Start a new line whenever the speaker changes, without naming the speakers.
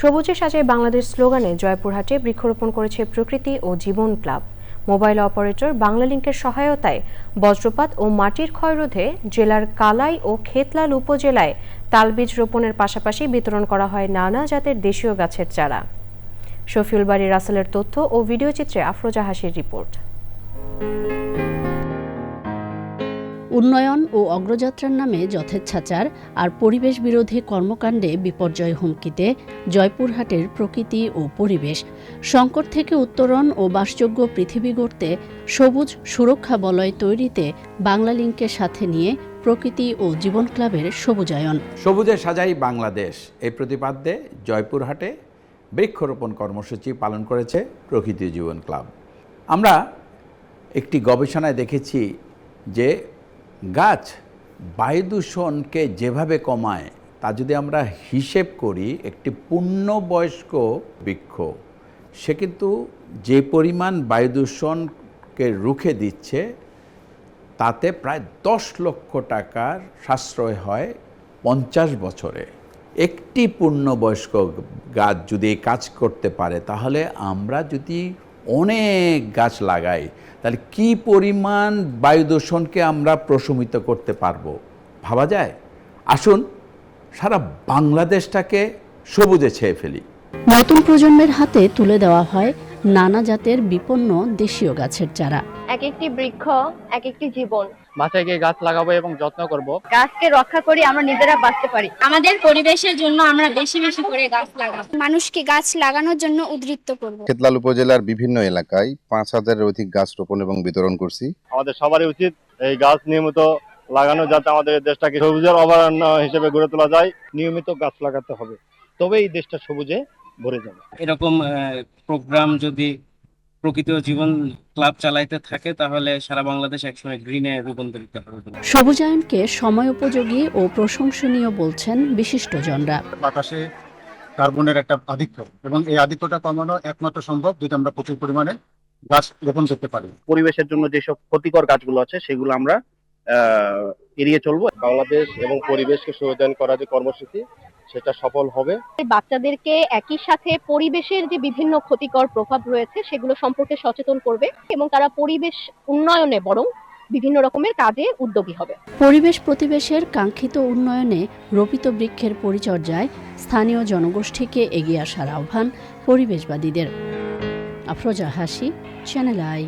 সবুজে সাজায় বাংলাদেশ স্লোগানে জয়পুরহাটে বৃক্ষরোপণ করেছে প্রকৃতি ও জীবন ক্লাব। মোবাইল অপারেটর বাংলালিংকের সহায়তায় বজ্রপাত ও মাটির ক্ষয় রোধে জেলার কালাই ও খেতলাল উপজেলায় তালবীজ রোপণের পাশাপাশি বিতরণ করা হয় নানা জাতের দেশীয় গাছের চারা। শফিউল বাড়ি রাসেলের তথ্য ও ভিডিও চিত্রে আফরোজা হাসির রিপোর্ট।
উন্নয়ন ও অগ্রযাত্রার নামে যথেচ্ছাচার আর পরিবেশ বিরোধী কর্মকাণ্ডে বিপর্যয় হুমকিতে জয়পুরহাটের প্রকৃতি ও পরিবেশ। সংকট থেকে উত্তরণ ও বাসযোগ্য পৃথিবী গড়তে সবুজ সুরক্ষা বলয় তৈরিতে বাংলালিংকের সাথে নিয়ে প্রকৃতি ও জীবন ক্লাবের সবুজায়ন।
সবুজে সাজাই বাংলাদেশ। এই প্রতিপাদ্যে জয়পুরহাটে বৃক্ষরোপণ কর্মসূচি পালন করেছে প্রকৃতি জীবন ক্লাব। আমরা একটি গবেষণায় দেখেছি যে গাছ বায়ু দূষণকে যেভাবে কমায়, তা যদি আমরা হিসেব করি, একটি পূর্ণবয়স্ক বৃক্ষ, সে কিন্তু যে পরিমাণ বায়ু দূষণকে রুখে দিচ্ছে, তাতে প্রায় দশ লক্ষ টাকার সাশ্রয় হয় পঞ্চাশ বছরে। একটি পূর্ণবয়স্ক গাছ যদি কাজ করতে পারে, তাহলে আমরা যদি অনেক গাছ লাগাই, তাহলে কি পরিমাণ বায়ু দূষণকে আমরা প্রশমিত করতে পারব? ভাবা যায়? আসুন, সারা বাংলাদেশটাকে সবুজে ছেয়ে ফেলি।
নতুন প্রজন্মের হাতে তুলে দেওয়া হয় নানা জাতের বিপন্ন দেশীয় গাছের চারা।
এক একটি বৃক্ষ এক একটি জীবন।
বাসায় গিয়ে গাছ লাগাবো এবং যত্ন করব।
গাছকে রক্ষা করি আমরা নিজেরা বাঁচতে পারি।
আমাদের পরিবেশের জন্য আমরা বেশি বেশি করে গাছ লাগাবো।
মানুষকে গাছ লাগানোর জন্য উদ্বৃত্ত করব।
খেতলাল উপজেলার বিভিন্ন এলাকায় পাঁচ হাজারের অধিক গাছ রোপণ এবং বিতরণ করছি।
আমাদের সবারই উচিত এই গাছ নিয়মিত লাগানো যাতে আমাদের দেশটাকে সবুজের অভয়ারণ্য হিসেবে গড়ে তোলা যায়। নিয়মিত গাছ লাগাতে হবে। তবে এই দেশটা সবুজে ভরে যাবে।
এরকম প্রোগ্রাম যদি প্রকৃতি ও জীবন ক্লাব চালাইতে থাকে তাহলে সারা বাংলাদেশ একসময় গ্রিনে রূপান্তরিত হবে
সবুজায়নকে সময় উপযোগী ও প্রশংসনীয় বলছেন বিশিষ্টজনরা।
বাতাসে কার্বনের একটা আধিক্য এবং এই আধিক্যটা কমানো একমাত্র সম্ভব যদি আমরা প্রচুর পরিমাণে গাছ রোপণ করতে পারি।
পরিবেশের জন্য যেসব ক্ষতিকর গাছগুলো আছে সেগুলো আমরা আহ, এড়িয়ে চলবো। বাংলাদেশ এবং পরিবেশকে সচেতন করা যে কর্মসূচি সেটা সফল হবে।
বাচ্চাদেরকে একই সাথে পরিবেশের যে বিভিন্ন ক্ষতিকর প্রভাব রয়েছে সেগুলো সম্পর্কে সচেতন করবে এবং তারা পরিবেশ উন্নয়নে বরং বিভিন্ন রকমের কাজে উদ্যোগী হবে।
পরিবেশ প্রতিবেশের কাঙ্ক্ষিত উন্নয়নে রোপিত বৃক্ষের পরিচর্যায় স্থানীয় জনগোষ্ঠীকে এগিয়ে আসার আহ্বান পরিবেশবাদীদের। আফরোজা হাসি চ্যানেল আই